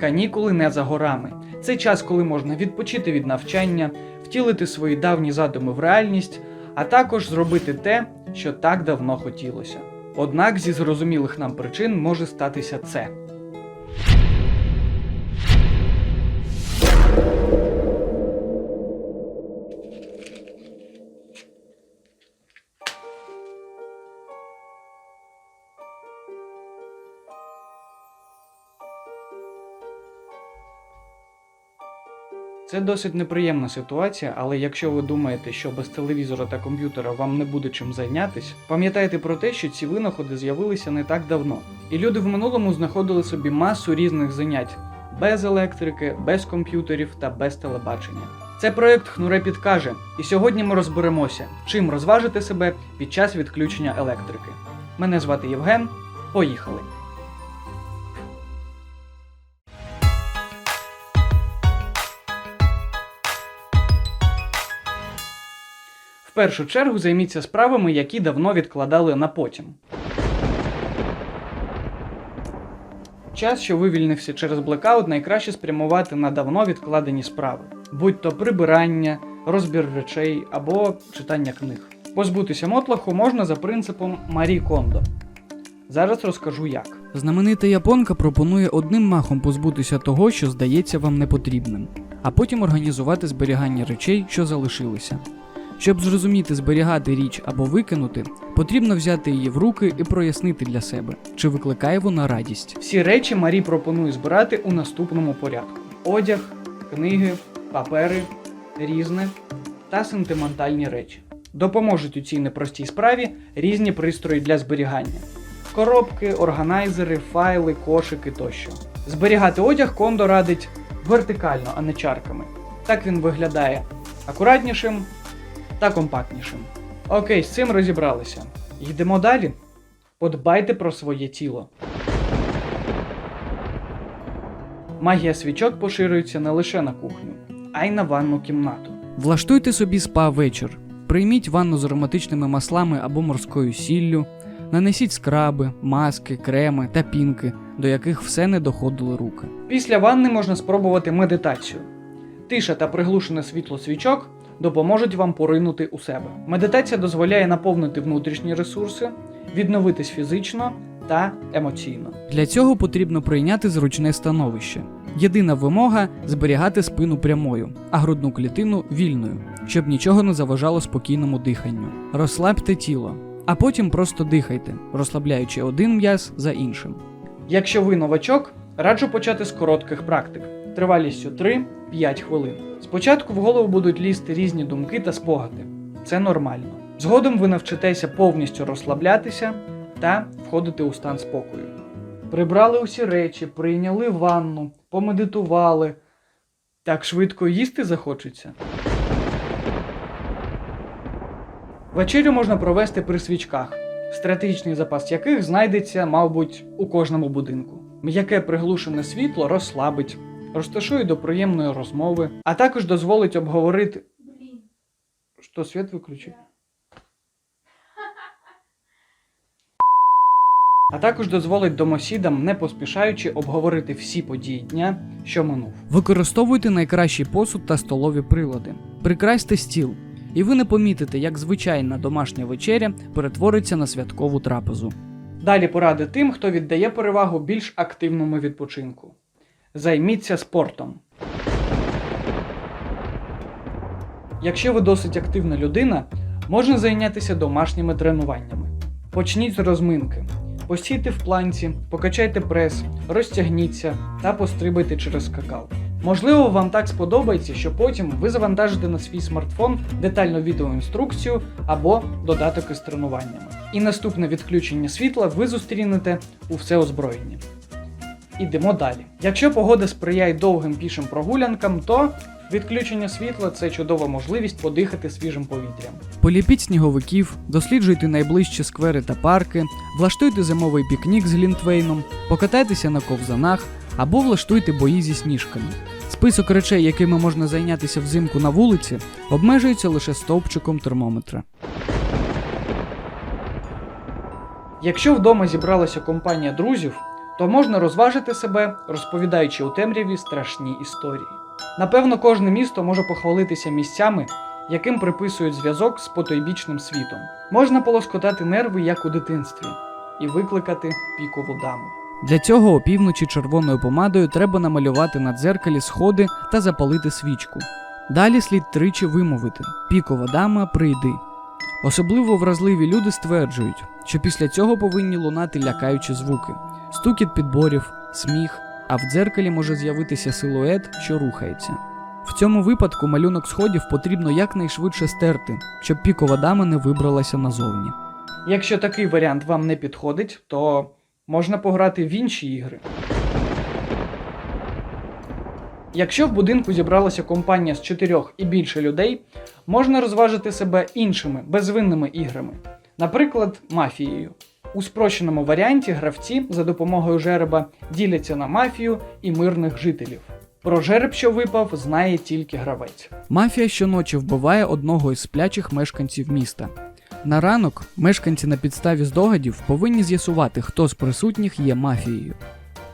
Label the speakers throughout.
Speaker 1: Канікули не за горами. Це час, коли можна відпочити від навчання, втілити свої давні задуми в реальність, а також зробити те, що так давно хотілося. Однак зі зрозумілих нам причин може статися це. Це досить неприємна ситуація, але якщо ви думаєте, що без телевізора та комп'ютера вам не буде чим зайнятись, пам'ятайте про те, що ці винаходи з'явилися не так давно, і люди в минулому знаходили собі масу різних занять без електрики, без комп'ютерів та без телебачення. Це проект Хнуре підкаже, і сьогодні ми розберемося, чим розважити себе під час відключення електрики. Мене звати Євген. Поїхали! Першу чергу займіться справами, які давно відкладали на потім. Час, що вивільнився через блекаут, найкраще спрямувати на давно відкладені справи, будь то прибирання, розбір речей або читання книг. Позбутися мотлаху можна за принципом Марі Кондо. Зараз розкажу як.
Speaker 2: Знаменита японка пропонує одним махом позбутися того, що здається вам непотрібним, а потім організувати зберігання речей, що залишилися. Щоб зрозуміти, зберігати річ або викинути, потрібно взяти її в руки і прояснити для себе, чи викликає вона радість.
Speaker 1: Всі речі Марі пропонує збирати у наступному порядку: одяг, книги, папери, різне та сентиментальні речі. Допоможуть у цій непростій справі різні пристрої для зберігання: коробки, органайзери, файли, кошики тощо. Зберігати одяг Кондо радить вертикально, а не чарками. Так він виглядає акуратнішим та компактнішим. Окей, з цим розібралися. Йдемо далі. Подбайте про своє тіло. Магія свічок поширюється не лише на кухню, а й на ванну кімнату.
Speaker 2: Влаштуйте собі спа вечір, прийміть ванну з ароматичними маслами або морською сіллю, нанесіть скраби, маски, креми та пінки, до яких все не доходили руки.
Speaker 1: Після ванни можна спробувати медитацію. Тиша та приглушене світло свічок допоможуть вам поринути у себе. Медитація дозволяє наповнити внутрішні ресурси, відновитись фізично та емоційно.
Speaker 2: Для цього потрібно прийняти зручне становище. Єдина вимога зберігати спину прямою, а грудну клітину вільною, щоб нічого не заважало спокійному диханню. Розслабте тіло, а потім просто дихайте, розслабляючи один м'яз за іншим.
Speaker 1: Якщо ви новачок, раджу почати з коротких практик тривалістю 3-5 хвилин. Спочатку в голову будуть лізти різні думки та спогади. Це нормально. Згодом ви навчитеся повністю розслаблятися та входити у стан спокою. Прибрали усі речі, прийняли ванну, помедитували. Так швидко їсти захочеться. Вечерю можна провести при свічках, стратегічний запас яких знайдеться, мабуть, у кожному будинку. М'яке приглушене світло розслабить, розташує до приємної розмови, а також дозволить обговорити. Що світ виключив? А також дозволить домосідам, не поспішаючи обговорити всі події дня, що минув.
Speaker 2: Використовуйте найкращий посуд та столові прилади. Прикрасьте стіл, і ви не помітите, як звичайна домашня вечеря перетвориться на святкову трапезу.
Speaker 1: Далі поради тим, хто віддає перевагу більш активному відпочинку. Займіться спортом. Якщо ви досить активна людина, можна зайнятися домашніми тренуваннями. Почніть з розминки. Посійте в планці, покачайте прес, розтягніться та пострибайте через скакал. Можливо, вам так сподобається, що потім ви завантажите на свій смартфон детальну відеоінструкцію або додаток із тренуваннями. І наступне відключення світла ви зустрінете у всеозброєнні. Ідемо далі. Якщо погода сприяє довгим пішим прогулянкам, то відключення світла це чудова можливість подихати свіжим повітрям.
Speaker 2: Поліпіть сніговиків, досліджуйте найближчі сквери та парки, влаштуйте зимовий пікнік з глінтвейном, покатайтеся на ковзанах або влаштуйте бої зі сніжками. Список речей, якими можна зайнятися взимку на вулиці, обмежується лише стовпчиком термометра.
Speaker 1: Якщо вдома зібралася компанія друзів, то можна розважити себе, розповідаючи у темряві страшні історії. Напевно, кожне місто може похвалитися місцями, яким приписують зв'язок з потойбічним світом. Можна полоскотати нерви, як у дитинстві, і викликати пікову даму.
Speaker 2: Для цього опівночі червоною помадою треба намалювати на дзеркалі сходи та запалити свічку. Далі слід тричі вимовити Пікова дама, прийди. Особливо вразливі люди стверджують, що після цього повинні лунати лякаючі звуки, стукіт підборів, сміх, а в дзеркалі може з'явитися силует, що рухається. В цьому випадку малюнок сходів потрібно якнайшвидше стерти, щоб пікова дама не вибралася назовні.
Speaker 1: Якщо такий варіант вам не підходить, то можна пограти в інші ігри. Якщо в будинку зібралася компанія з чотирьох і більше людей, можна розважити себе іншими безвинними іграми, наприклад, мафією. У спрощеному варіанті гравці за допомогою жереба діляться на мафію і мирних жителів. Про жереб, що випав, знає тільки гравець.
Speaker 2: Мафія щоночі вбиває одного із сплячих мешканців міста. На ранок мешканці на підставі здогадів повинні з'ясувати, хто з присутніх є мафією.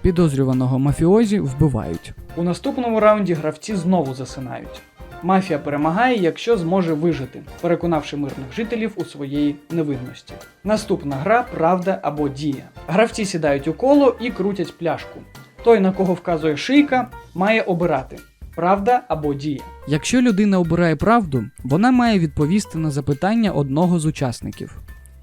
Speaker 2: Підозрюваного мафіозі вбивають.
Speaker 1: У наступному раунді гравці знову засинають. Мафія перемагає, якщо зможе вижити, переконавши мирних жителів у своєї невинності. Наступна гра правда або дія. Гравці сідають у коло і крутять пляшку. Той, на кого вказує шийка, має обирати правда або дія.
Speaker 2: Якщо людина обирає правду, вона має відповісти на запитання одного з учасників.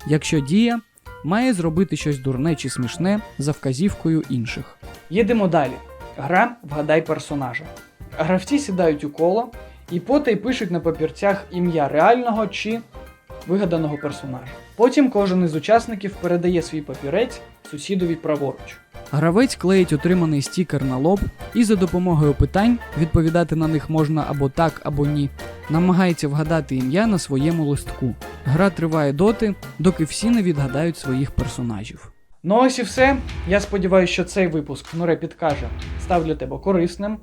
Speaker 2: Якщо дія, має зробити щось дурне чи смішне за вказівкою інших.
Speaker 1: Їдемо далі. Гра Вгадай персонажа. Гравці сідають у коло і потай пишуть на папірцях ім'я реального чи вигаданого персонажа. Потім кожен із учасників передає свій папірець сусідові праворуч.
Speaker 2: Гравець клеїть отриманий стікер на лоб і за допомогою питань відповідати на них можна або так, або ні. Намагається вгадати ім'я на своєму листку. Гра триває доти, доки всі не відгадають своїх персонажів.
Speaker 1: Ну ось і все. Я сподіваюся, що цей випуск Нуре підкаже став для тебе корисним,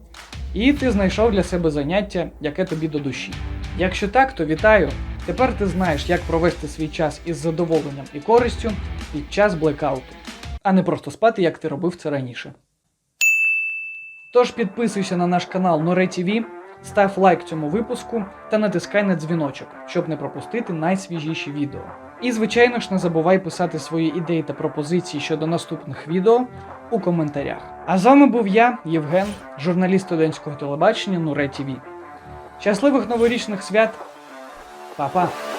Speaker 1: і ти знайшов для себе заняття, яке тобі до душі. Якщо так, то вітаю! Тепер ти знаєш, як провести свій час із задоволенням і користю під час блекауту, а не просто спати, як ти робив це раніше. Тож підписуйся на наш канал ТВ, став лайк цьому випуску та натискай на дзвіночок, щоб не пропустити найсвіжіші відео. І, звичайно ж, не забувай писати свої ідеї та пропозиції щодо наступних відео у коментарях. А з вами був я, Євген, журналіст студентського телебачення Нуре ТВ. Щасливих новорічних свят! Па-па!